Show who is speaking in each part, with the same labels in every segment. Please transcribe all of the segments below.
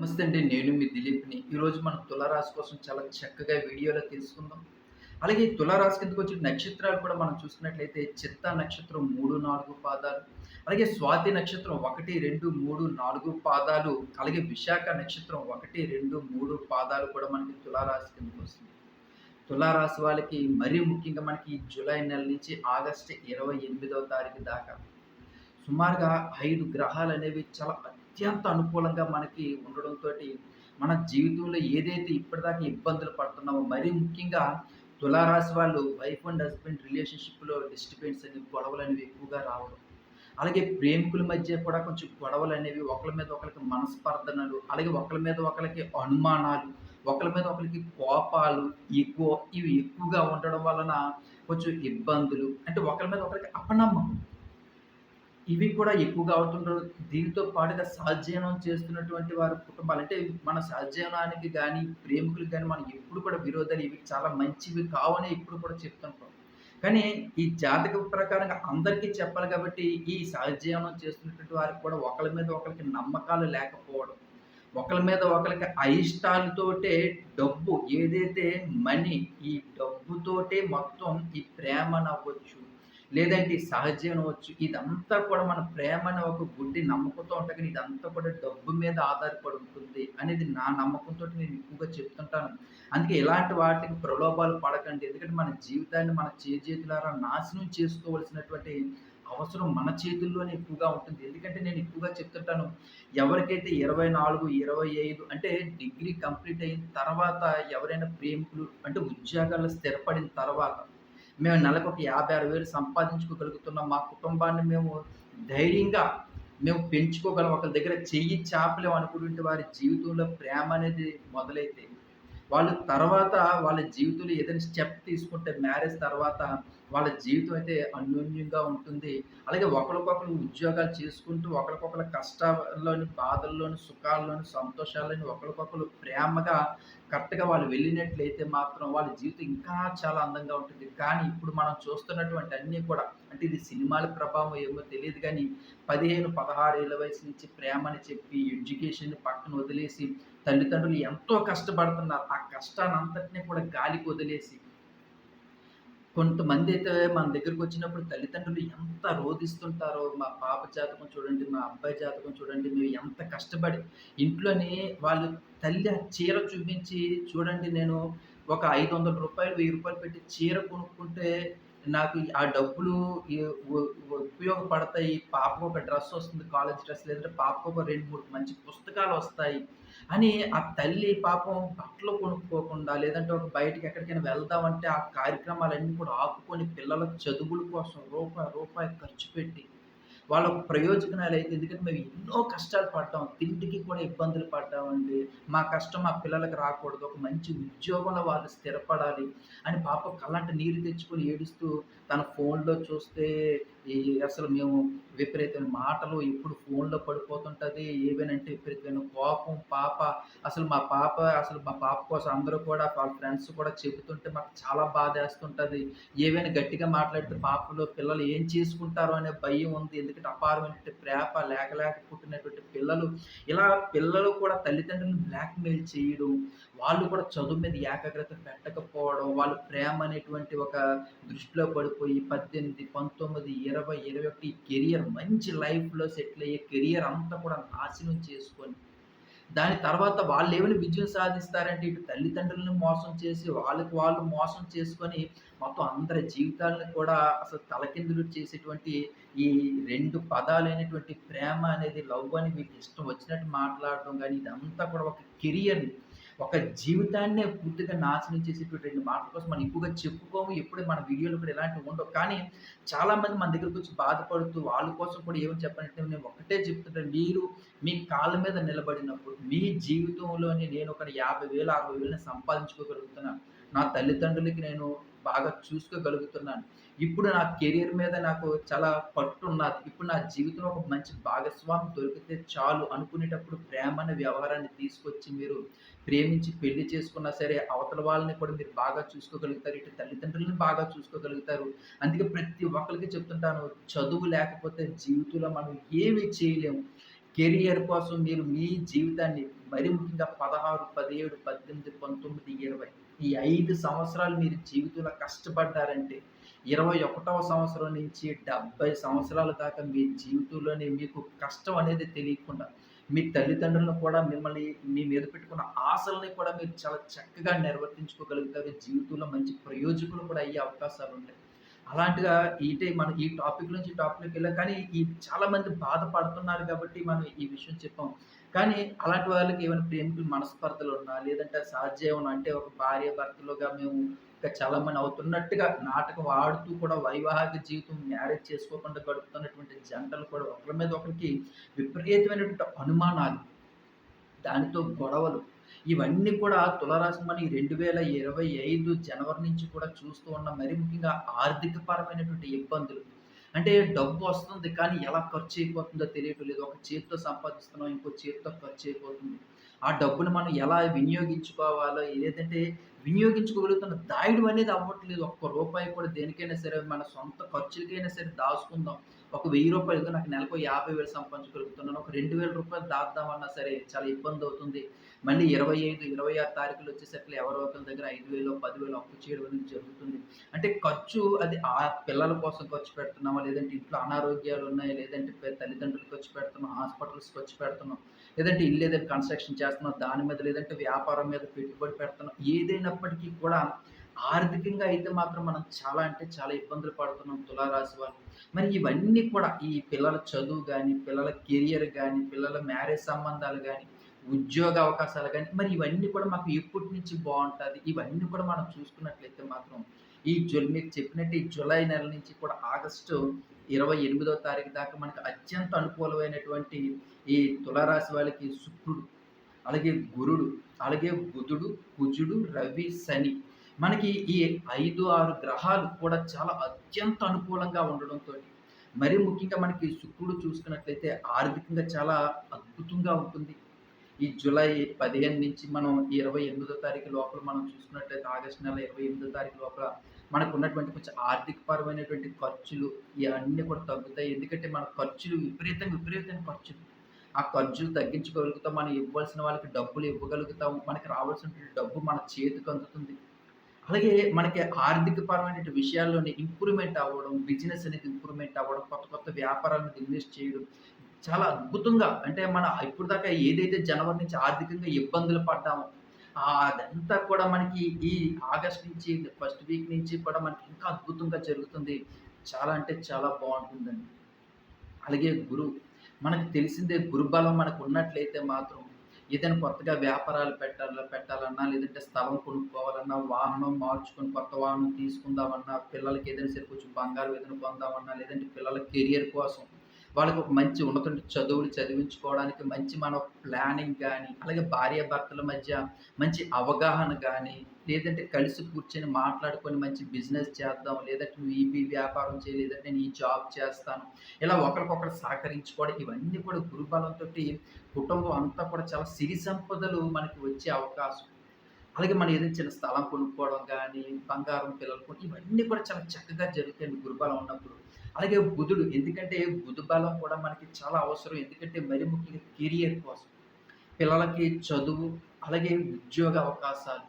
Speaker 1: నమస్తే అండి. నేను మీ దిలీప్ని. ఈరోజు మనం తులారాశి కోసం చాలా చక్కగా వీడియోలో తెలుసుకుందాం. అలాగే ఈ తులారాశి కిందకు వచ్చిన నక్షత్రాలు కూడా మనం చూసుకున్నట్లయితే చిత్త నక్షత్రం మూడు నాలుగు పాదాలు అలాగే స్వాతి నక్షత్రం ఒకటి రెండు మూడు నాలుగు పాదాలు అలాగే విశాఖ నక్షత్రం ఒకటి రెండు మూడు పాదాలు కూడా మనకి తులారాశి కిందకు వస్తుంది? తులారాశి వాళ్ళకి మరీ ముఖ్యంగా మనకి జూలై నెల నుంచి ఆగస్టు ఇరవై ఎనిమిదవ తారీఖు దాకా సుమారుగా ఐదు గ్రహాలు అనేవి చాలా అత్యంత అనుకూలంగా మనకి ఉండడంతో మన జీవితంలో ఏదైతే ఇప్పటిదాకా ఇబ్బందులు పడుతున్నామో మరీ ముఖ్యంగా తులారాశి వాళ్ళు వైఫ్ అండ్ హస్బెండ్ రిలేషన్షిప్లో డిస్టర్బెన్స్ అనేవి గొడవలు అనేవి ఎక్కువగా రావడం. అలాగే ప్రేమికుల మధ్య కూడా కొంచెం గొడవలు అనేవి ఒకరి మీద ఒకరికి మనస్పర్ధనలు అలాగే ఒకరి మీద ఒకరికి అనుమానాలు ఒకరి మీద ఒకరికి కోపాలు ఎక్కువ ఇవి ఎక్కువగా ఉండడం వలన కొంచెం ఇబ్బందులు అంటే ఒకరి మీద ఒకరికి అపనమ్మకం. ఇవి కూడా ఎక్కువగా అవుతుంటారు దీనితో పాటుగా సహజీవనం చేస్తున్నటువంటి వారి కుటుంబాలు. అంటే మన సహజీవనానికి కానీ ప్రేమికులకు కానీ మనం ఎప్పుడు కూడా విరోధాలు ఇవి చాలా మంచివి కావని ఎప్పుడు కూడా చెప్తుంటాం. కానీ ఈ జాతక ప్రకారంగా అందరికీ చెప్పాలి కాబట్టి ఈ సహజీవనం చేస్తున్నటువంటి వారికి కూడా ఒకరి మీద ఒకరికి నమ్మకాలు లేకపోవడం ఒకరి మీద ఒకరికి అయిష్టాలతోటే డబ్బు ఏదైతే మనీ ఈ డబ్బుతోటే మొత్తం ఈ ప్రేమ నవ్వచ్చు. లేదంటే సహజం అనవచ్చు. ఇదంతా కూడా మన ప్రేమ అనే ఒక గుడ్డి నమ్మకంతో ఉంటుంది. కానీ ఇదంతా కూడా డబ్బు మీద ఆధారపడి ఉంటుంది అనేది నా నమ్మకంతో నేను ఎక్కువగా చెప్తుంటాను. అందుకే ఇలాంటి వాటికి ప్రలోభాలు పడకండి. ఎందుకంటే మన జీవితాన్ని మన చేతులారా నాశనం చేసుకోవాల్సినటువంటి అవసరం మన చేతుల్లోనే ఎక్కువగా ఉంటుంది. ఎందుకంటే నేను ఎక్కువగా చెప్తుంటాను ఎవరికైతే ఇరవై నాలుగు ఇరవై ఐదు అంటే డిగ్రీ కంప్లీట్ అయిన తర్వాత ఎవరైనా ప్రేమికులు అంటే ఉద్యోగాల్లో స్థిరపడిన తర్వాత మేము నెలకు ఒక యాభై ఆరు వేలు సంపాదించుకోగలుగుతున్నాం మా కుటుంబాన్ని మేము ధైర్యంగా మేము పెంచుకోగలం. ఒకరి దగ్గర చెయ్యి చాపలేం అనుకుంటుంటే వారి జీవితంలో ప్రేమ అనేది మొదలైతే వాళ్ళు తర్వాత వాళ్ళ జీవితంలో ఏదైనా స్టెప్ తీసుకుంటే మ్యారేజ్ తర్వాత వాళ్ళ జీవితం అయితే అన్యోన్యంగా ఉంటుంది. అలాగే ఒకరికొకరు ఉద్యోగాలు చేసుకుంటూ ఒకరికొకరు కష్టాల్లోని బాధల్లోని సుఖాల్లోని సంతోషాల్లోని ఒకరికొకరు ప్రేమగా కరెక్ట్గా వాళ్ళు వెళ్ళినట్లయితే మాత్రం వాళ్ళ జీవితం ఇంకా చాలా అందంగా ఉంటుంది. కానీ ఇప్పుడు మనం చూస్తున్నటువంటి అన్నీ కూడా అంటే ఇది సినిమాల ప్రభావం ఏమో తెలియదు కానీ పదిహేను పదహారు ఏళ్ళ వయసు నుంచి ప్రేమని చెప్పి ఎడ్యుకేషన్ పక్కన వదిలేసి తల్లిదండ్రులు ఎంతో కష్టపడుతున్నారు. ఆ కష్టాన్ని అంతటినీ కూడా గాలికి వదిలేసి కొంతమంది అయితే మన దగ్గరకు వచ్చినప్పుడు తల్లిదండ్రులు ఎంత రోధిస్తుంటారో మా పాప జాతకం చూడండి మా అబ్బాయి జాతకం చూడండి మేము ఎంత కష్టపడి ఇంట్లోని వాళ్ళు తల్లి ఆ చీర చూపించి చూడండి నేను ఒక ఐదు వందల రూపాయలు వెయ్యి రూపాయలు పెట్టి చీర కొనుక్కుంటే నాకు ఆ డబ్బులు ఉపయోగపడతాయి. పాపకు ఒక డ్రెస్ వస్తుంది కాలేజ్ డ్రెస్ లేదంటే పాపకు ఒక రెండు మూడు మంచి పుస్తకాలు వస్తాయి అని ఆ తల్లి పాపం బట్టలు కొనుక్కోకుండా లేదంటే ఒక బయటికి ఎక్కడికైనా వెళ్దామంటే ఆ కార్యక్రమాలన్నీ కూడా ఆపుకొని పిల్లల చదువుల కోసం రూపాయి రూపాయి ఖర్చు పెట్టి వాళ్ళ ప్రయోజనాలు అయితే ఎందుకంటే మేము ఎన్నో కష్టాలు పడ్డాం. తిండికి కూడా ఇబ్బందులు పడ్డామండి. మా కష్టం మా పిల్లలకి రాకూడదు. ఒక మంచి ఉద్యోగంలో వాళ్ళు స్థిరపడాలి అని పాప కళ్ళంట నీరు తెచ్చుకొని ఏడుస్తూ తన ఫోన్లో చూస్తే ఈ అసలు మేము విపరీతమైన మాటలు ఎప్పుడు ఫోన్లో పడిపోతుంటుంది ఏవేనంటే విపరీతమైన కోపం పాప. అసలు మా పాప అసలు మా పాప కోసం అందరూ కూడా వాళ్ళ ఫ్రెండ్స్ కూడా చెబుతుంటే మాకు చాలా బాధ వేస్తుంటుంది ఏవైనా గట్టిగా మాట్లాడితే పాపలో పిల్లలు ఏం చేసుకుంటారో అనే భయం ఉంది. ఎందుకంటే అపారమైన ప్రేమ లేక లేక పుట్టినటువంటి పిల్లలు. ఇలా పిల్లలు కూడా తల్లిదండ్రులను బ్లాక్మెయిల్ చేయడం వాళ్ళు కూడా చదువు మీద ఏకాగ్రత పెట్టకపోవడం వాళ్ళు ప్రేమ అనేటువంటి ఒక దృష్టిలో పడిపోయి పద్దెనిమిది పంతొమ్మిది ఇరవై ఇరవై ఒకటి కెరియర్ మంచి లైఫ్లో సెటిల్ అయ్యే కెరియర్ అంతా కూడా నాశనం చేసుకొని దాని తర్వాత వాళ్ళు ఏమైనా విజయం సాధిస్తారంటే ఇటు తల్లిదండ్రులను మోసం చేసి వాళ్ళకి వాళ్ళు మోసం చేసుకొని మొత్తం అందరి జీవితాలను కూడా అసలు తలకిందులు చేసేటువంటి ఈ రెండు పదాలైనటువంటి ప్రేమ అనేది లవ్ అని మీకు ఇష్టం వచ్చినట్టు మాట్లాడడం కానీ ఇదంతా కూడా ఒక కెరియర్ని ఒక జీవితాన్నే పూర్తిగా నాశనం చేసేటువంటి రెండు మాటల కోసం మనం ఎక్కువగా చెప్పుకోము ఎప్పుడు మన వీడియోలు కూడా ఇలాంటివి ఉండవు. కానీ చాలామంది మన దగ్గరకు వచ్చి బాధపడుతూ వాళ్ళ కోసం కూడా ఏమని చెప్పాలంటే నేను ఒకటే చెప్తుంటాను మీరు మీ కాళ్ళ మీద నిలబడినప్పుడు మీ జీవితంలోనే నేను ఒక యాభై వేలు అరవై వేలని సంపాదించుకోగలుగుతున్నాను నా తల్లిదండ్రులకి నేను బాగా చూసుకోగలుగుతున్నాను. ఇప్పుడు నా కెరీర్ మీద నాకు చాలా పట్టు ఉన్నది ఇప్పుడు నా జీవితంలో ఒక మంచి భాగస్వామి దొరికితే చాలు అనుకునేటప్పుడు ప్రేమ అనే వ్యవహారాన్ని తీసుకొచ్చి మీరు ప్రేమించి పెళ్ళి చేసుకున్నా సరే అవతల వాళ్ళని కూడా మీరు బాగా చూసుకోగలుగుతారు. ఇటు తల్లిదండ్రులను బాగా చూసుకోగలుగుతారు. అందుకే ప్రతి ఒక్కరికి చెప్తుంటాను చదువు లేకపోతే జీవితంలో మనం ఏమి చేయలేము. కెరియర్ కోసం మీరు మీ జీవితాన్ని మరి ముఖ్యంగా 16, 17, 18, 19, 20 ఈ ఐదు సంవత్సరాలు మీరు జీవితంలో కష్టపడ్డారంటే 21వ సంవత్సరం నుంచి 70 సంవత్సరాల దాకా మీ జీవితంలోనే మీకు కష్టం అనేది తెలియకుండా మీ తల్లిదండ్రులను కూడా మిమ్మల్ని మీ మీద పెట్టుకున్న ఆశలని కూడా మీరు చాలా చక్కగా నిర్వర్తించుకోగలుగుతారు. జీవితంలో మంచి ప్రయోజకులు కూడా అయ్యే అవకాశాలు ఉంటాయి అలాంటిగా ఈటే మనం ఈ టాపిక్ నుంచి టాపిక్‌లోకెళ్ళాం. కానీ ఈ చాలామంది బాధపడుతున్నారు కాబట్టి మనం ఈ విషయం చెప్పాం. కానీ అలాంటి వాళ్ళకి ఏమైనా ప్రేమికులు మనస్పర్ధలున్నా, లేదంటే సహజీవనం అంటే ఒక భార్య భర్తలుగా మేము ఇంకా చాలామంది అవుతున్నట్టుగా నాటకం ఆడుతూ కూడా వైవాహిక జీవితం మ్యారేజ్ చేసుకోకుండా గడుపుతున్నటువంటి జంటలు కూడా ఒకరి మీద ఒకరికి విపరీతమైనటువంటి అనుమానాలు, దానితో గొడవలు ఇవన్నీ కూడా తులారాశి మనం ఈ 2025 జనవరి నుంచి కూడా చూస్తూ ఉన్న మరి ముఖ్యంగా ఆర్థిక పరమైనటువంటి ఇబ్బందులు. అంటే డబ్బు వస్తుంది కానీ ఎలా ఖర్చు అయిపోతుందో తెలియటం లేదు. ఒక చేతితో సంపాదిస్తున్నాం, ఇంకో చేతితో ఖర్చు అయిపోతుంది. ఆ డబ్బుని మనం ఎలా వినియోగించుకోవాలో ఏదంటే వినియోగించుకోగలుగుతున్న దాయుడు అనేది అవ్వట్లేదు. ఒక్క రూపాయి కూడా దేనికైనా సరే మన సొంత ఖర్చులకైనా సరే దాచుకుందాం. ఒక వెయ్యి రూపాయలతో నాకు నెలకు యాభై వేలు సంపాదించగలుగుతున్నాను. ఒక రెండు వేల రూపాయలు దాద్దామన్నా సరే చాలా ఇబ్బంది అవుతుంది మళ్ళీ 25, 26 తారీఖులు వచ్చేసరికి ఎవరో ఒకరి దగ్గర ఐదు వేలు పదివేలు అప్పు చేయడం అనేది జరుగుతుంది. అంటే ఖర్చు అది ఆ పిల్లల కోసం ఖర్చు పెడుతున్నామా? లేదంటే ఇంట్లో అనారోగ్యాలు ఉన్నాయి. లేదంటే తల్లిదండ్రులు ఖర్చు పెడుతున్నాం. హాస్పిటల్స్ ఖర్చు పెడుతున్నాం. లేదంటే ఇల్లు ఏదైనా కన్‌స్ట్రక్షన్ చేస్తున్నాం. దాని మీద లేదంటే వ్యాపారం మీద పెట్టుబడి పెడుతున్నాం. ఏదైనప్పటికీ కూడా ఆర్థికంగా అయితే మాత్రం మనం చాలా అంటే చాలా ఇబ్బందులు పడుతున్నాం తులారాశి వాళ్ళు. మరి ఇవన్నీ కూడా ఈ పిల్లల చదువు కానీ పిల్లల కెరియర్ కానీ పిల్లల మ్యారేజ్ సంబంధాలు కానీ ఉద్యోగ అవకాశాలు కానీ మరి ఇవన్నీ కూడా మాకు ఎప్పటి నుంచి బాగుంటుంది ఇవన్నీ కూడా మనం చూసుకున్నట్లయితే మాత్రం ఈ జుల్ మీకు చెప్పినట్టు ఈ జూలై నెల నుంచి కూడా ఆగస్టు 28వ తారీఖు దాకా మనకు అత్యంత అనుకూలమైనటువంటి ఈ తులారాశి వాళ్ళకి శుక్రుడు, అలాగే గురుడు, అలాగే బుధుడు, కుజుడు, రవి, శని మనకి ఈ 5, 6 గ్రహాలు కూడా చాలా అత్యంత అనుకూలంగా ఉండడంతో మరి ముఖ్యంగా మనకి శుక్రుడు చూసుకున్నట్లయితే ఆర్థికంగా చాలా అద్భుతంగా ఉంటుంది. ఈ జూలై పదిహేను నుంచి మనం 28వ తారీఖు లోపల మనం చూసుకున్నట్లయితే ఆగస్టు నెల 28వ తారీఖు లోపల మనకు ఉన్నటువంటి కొంచెం ఆర్థిక పరమైనటువంటి ఖర్చులు ఇవన్నీ కూడా తగ్గుతాయి. ఎందుకంటే మన ఖర్చులు విపరీతంగా విపరీతమైన ఖర్చులు. ఆ ఖర్చులు తగ్గించుకోగలుగుతాం. మనం ఇవ్వాల్సిన వాళ్ళకి డబ్బులు ఇవ్వగలుగుతాం. మనకి రావాల్సినటువంటి డబ్బు మన చేతికి అందుతుంది. అలాగే మనకి ఆర్థిక పరమైన విషయాల్లోనే ఇంప్రూవ్‌మెంట్ అవ్వడం, బిజినెస్ అనేది ఇంప్రూవ్‌మెంట్ అవ్వడం, కొత్త కొత్త వ్యాపారాల మీద ఇన్వెస్ట్ చేయడం చాలా అద్భుతంగా అంటే మన ఇప్పటిదాకా ఏదైతే జనవరి నుంచి ఆర్థికంగా ఇబ్బందులు పడ్డామో అదంతా కూడా మనకి ఈ ఆగస్ట్ నుంచి ఫస్ట్ వీక్ నుంచి కూడా మనకి ఇంకా అద్భుతంగా జరుగుతుంది. చాలా అంటే చాలా బాగుంటుందండి అలాగే గురువు. మనకు తెలిసిందే గురుబలం మనకున్నట్లయితే మాత్రం ఏదైనా కొత్తగా వ్యాపారాలు పెట్టాల పెట్టాలన్నా, లేదంటే స్థలం కొనుక్కోవాలన్నా, వాహనం మార్చుకొని కొత్త వాహనం తీసుకుందామన్నా, పిల్లలకి ఏదైనా సరే కొంచెం బంగారం ఏదైనా కొందామన్నా, లేదంటే పిల్లల కెరియర్ కోసం వాళ్ళకి ఒక మంచి ఉన్నత చదువులు చదివించుకోవడానికి మంచి మన ప్లానింగ్ కానీ అలాగే భార్యాభర్తల మధ్య మంచి అవగాహన కానీ లేదంటే కలిసి కూర్చొని మాట్లాడుకొని మంచి బిజినెస్ చేద్దాం. లేదంటే నువ్వు ఈ వ్యాపారం చేయి, లేదంటే నేను ఈ జాబ్ చేస్తాను. ఇలా ఒకరికొకరు సహకరించుకోవడం ఇవన్నీ కూడా గురుబలంతో కుటుంబం అంతా కూడా చాలా సిరి సంపదలు మనకి వచ్చే అవకాశం. అలాగే మనం ఏదైనా చిన్న స్థలం కొనుక్కోవడం కానీ బంగారం పిల్లలు కొ ఇవన్నీ కూడా చాలా చక్కగా జరుగుతాయండి గురుబలం ఉన్నప్పుడు. అలాగే బుధుడు ఎందుకంటే బుధ బలం కూడా మనకి చాలా అవసరం. ఎందుకంటే మరి ముఖ్యంగా కెరియర్ కోసం. పిల్లలకి చదువు, అలాగే ఉద్యోగ అవకాశాలు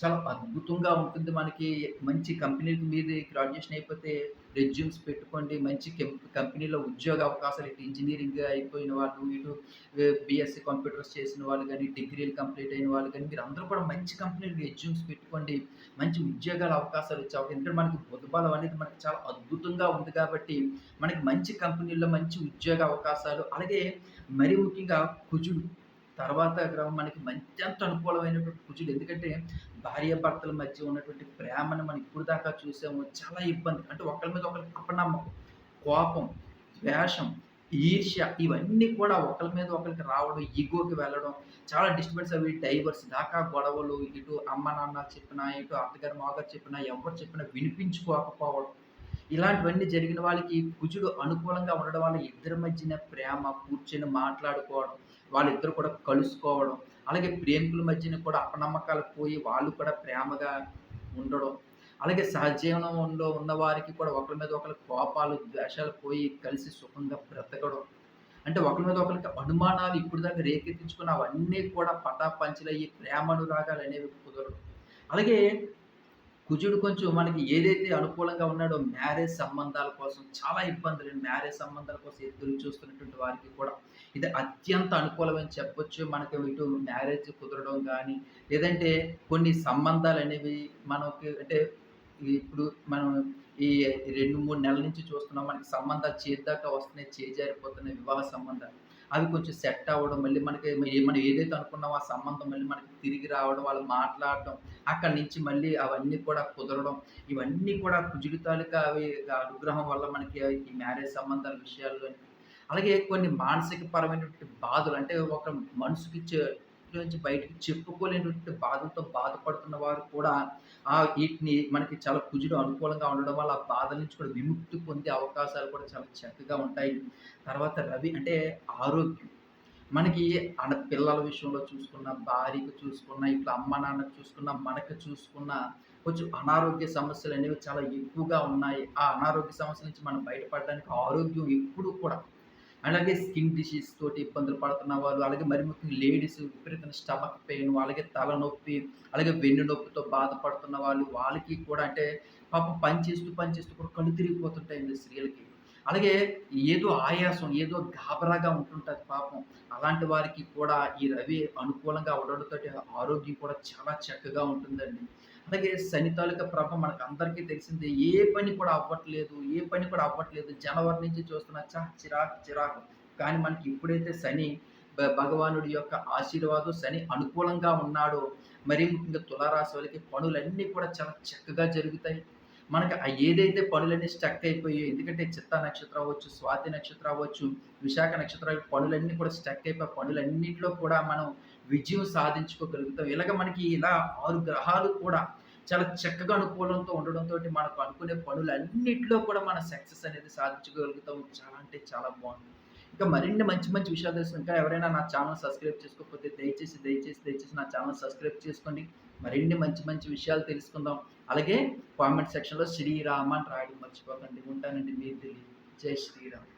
Speaker 1: చాలా అద్భుతంగా ఉంటుంది. మనకి మంచి కంపెనీకి మీరు గ్రాడ్యుయేషన్ అయిపోతే రెజ్యూమ్స్ పెట్టుకోండి. మంచి కంపెనీలో ఉద్యోగ అవకాశాలు ఇటు ఇంజనీరింగ్ అయిపోయిన వాళ్ళు, ఇటు బీఎస్సీ కంప్యూటర్స్ చేసిన వాళ్ళు కానీ డిగ్రీలు కంప్లీట్ అయిన వాళ్ళు కానీ అందరూ కూడా మంచి కంపెనీలు రెజ్యూమ్స్ పెట్టుకోండి. మంచి ఉద్యోగాల అవకాశాలు వచ్చే ఎందుకంటే మనకి బుధబలం అనేది మనకి చాలా అద్భుతంగా ఉంది కాబట్టి, మనకి మంచి కంపెనీల్లో మంచి ఉద్యోగ అవకాశాలు, అలాగే మరి ముఖ్యంగా కుజుడు. తర్వాత గ్రహం మనకి అత్యంత అనుకూలమైనటువంటి కుజుడు. ఎందుకంటే భార్యాభర్తల మధ్య ఉన్నటువంటి ప్రేమను మనం ఇప్పటిదాకా చూసాము. చాలా ఇబ్బంది. అంటే ఒకరి మీద ఒకరికి అపనమ్మకం, కోపం, ద్వేషం, ఈర్ష్య ఇవన్నీ కూడా ఒకళ్ళ మీద ఒకరికి రావడం, ఇగోకి వెళ్ళడం, చాలా డిస్టర్బెన్స్ అవి డైవర్స్ దాకా గొడవలు, ఇటు అమ్మ, నాన్న చెప్పినా, ఇటు అత్తగారు, మాగారు చెప్పినా, ఎవరు చెప్పినా వినిపించుకోకపోవడం. ఇలాంటివన్నీ జరిగిన వాళ్ళకి కుజుడు అనుకూలంగా ఉండడం వల్ల ఇద్దరి మధ్యన ప్రేమ, కూర్చొని మాట్లాడుకోవడం, వాళ్ళిద్దరు కూడా కలుసుకోవడం, అలాగే ప్రేమికుల మధ్యన కూడా అపనమ్మకాలు పోయి వాళ్ళు కూడా ప్రేమగా ఉండడం. అలాగే సహజీవనంలో ఉన్నవారికి కూడా ఒకరి మీద ఒకరి కోపాలు, ద్వేషాలు పోయి కలిసి సుఖంగా బ్రతకడం. అంటే ఒకరి మీద ఒకరికి అనుమానాలు ఇప్పుడు దాకా రేకెత్తించుకున్న అవన్నీ కూడా పటాపంచలయ్యి ప్రేమానురాగాలు అనేవి కుదరడం అలాగే కుజుడు కొంచెం మనకి ఏదైతే అనుకూలంగా ఉన్నాడో మ్యారేజ్ సంబంధాల కోసం చాలా ఇబ్బందులు మ్యారేజ్ సంబంధాల కోసం ఎదురు చూస్తున్నటువంటి వారికి కూడా ఇది అత్యంత అనుకూలమని చెప్పొచ్చు. మనకి ఇటు మ్యారేజ్ కుదరడం కానీ లేదంటే కొన్ని సంబంధాలు అనేవి మనకి అంటే ఇప్పుడు మనం ఈ 2, 3 నెలల నుంచి చూస్తున్నాం. మనకి సంబంధాలు చేద్దాకా వస్తున్నాయి. చేజారిపోతున్నాయి వివాహ సంబంధాలు. అవి కొంచెం సెట్ అవ్వడం, మళ్ళీ మనకి మనం ఏదైతే అనుకున్నామో ఆ సంబంధం మళ్ళీ మనకి తిరిగి రావడం, వాళ్ళు మాట్లాడటం, అక్కడి నుంచి మళ్ళీ అవన్నీ కూడా కుదరడం, ఇవన్నీ కూడా కుజుడితాలుగా అవి అనుగ్రహం వల్ల మనకి ఈ మ్యారేజ్ సంబంధాల విషయాల్లో అలాగే కొన్ని మానసిక పరమైనటువంటి బాధలు అంటే ఒక మనసుకి నుంచి బయటకు చెప్పుకోలేనటువంటి బాధతో బాధపడుతున్న వారు కూడా ఆ వీటిని మనకి చాలా కుజుడు అనుకూలంగా ఉండడం వల్ల ఆ బాధల నుంచి కూడా విముక్తి పొందే అవకాశాలు కూడా చాలా చక్కగా ఉంటాయి. తర్వాత రవి అంటే ఆరోగ్యం. మనకి ఆడ పిల్లల విషయంలో చూసుకున్న, భార్యకి చూసుకున్న, ఇట్లా అమ్మ నాన్నకు చూసుకున్న, మనకు చూసుకున్న కొంచెం అనారోగ్య సమస్యలు అనేవి చాలా ఎక్కువగా ఉన్నాయి. ఆ అనారోగ్య సమస్యల నుంచి మనం బయటపడడానికి ఆరోగ్యం ఎప్పుడూ కూడా అలాగే స్కిన్ డిసీజ్ తోటి ఇబ్బందులు పడుతున్న వాళ్ళు, అలాగే మరి ముఖ్యంగా లేడీస్ విపరీతమైన స్టమక్ పెయిన్, అలాగే తలనొప్పి, అలాగే వెన్ను నొప్పితో బాధపడుతున్న వాళ్ళు, వాళ్ళకి కూడా అంటే పాపం పని చేస్తూ, పని చేస్తూ కూడా కళ్ళు తిరిగిపోతుంటాయండి స్త్రీలకి. అలాగే ఏదో ఆయాసం, ఏదో గాబరాగా ఉంటుంటుంది పాపం. అలాంటి వారికి కూడా ఈ రవి అనుకూలంగా ఉండడంతో ఆరోగ్యం కూడా చాలా చక్కగా ఉంటుందండి. అలాగే శని తాలూకా మనకు అందరికీ తెలిసిందే. ఏ పని కూడా అవ్వట్లేదు, ఏ పని కూడా అవ్వట్లేదు. జనవరి నుంచి చూస్తున్నా చా చిరాకు, చిరాకు. కానీ మనకి ఎప్పుడైతే శని భ భగవానుడి యొక్క ఆశీర్వాదం శని అనుకూలంగా ఉన్నాడో, మరీ ముఖ్యంగా తులారాశి వాళ్ళకి పనులన్నీ కూడా చాలా చక్కగా జరుగుతాయి. మనకి ఏదైతే పనులన్నీ స్టక్ అయిపోయాయి ఎందుకంటే చిత్తా నక్షత్రం అవ్వచ్చు, స్వాతి నక్షత్రం అవ్వచ్చు, విశాఖ నక్షత్రం పనులన్నీ కూడా స్టక్ అయిపోయి పనులన్నింటిలో కూడా మనం విజయం సాధించుకోగలుగుతాం. ఇలాగ మనకి ఇలా ఆరు గ్రహాలు కూడా చాలా చక్కగా అనుకూలంతో ఉండడంతో మనకు అనుకునే పనులన్నిట్లో కూడా మన సక్సెస్ అనేది సాధించగలుగుతాం. చాలా అంటే చాలా బాగుంది ఇంకా మరిన్ని మంచి మంచి విషయాలు తెలుసు ఇంకా ఎవరైనా నా ఛానల్ సబ్స్క్రైబ్ చేసుకోకపోతే దయచేసి, దయచేసి, దయచేసి నా ఛానల్ సబ్స్క్రైబ్ చేసుకోండి. మరిన్ని మంచి మంచి విషయాలు తెలుసుకుందాం. అలాగే కామెంట్ సెక్షన్‌లో శ్రీరామ అని రాయడం మర్చిపోకండి. ఉంటానండి మీ దిలీప్. జై శ్రీరామ్.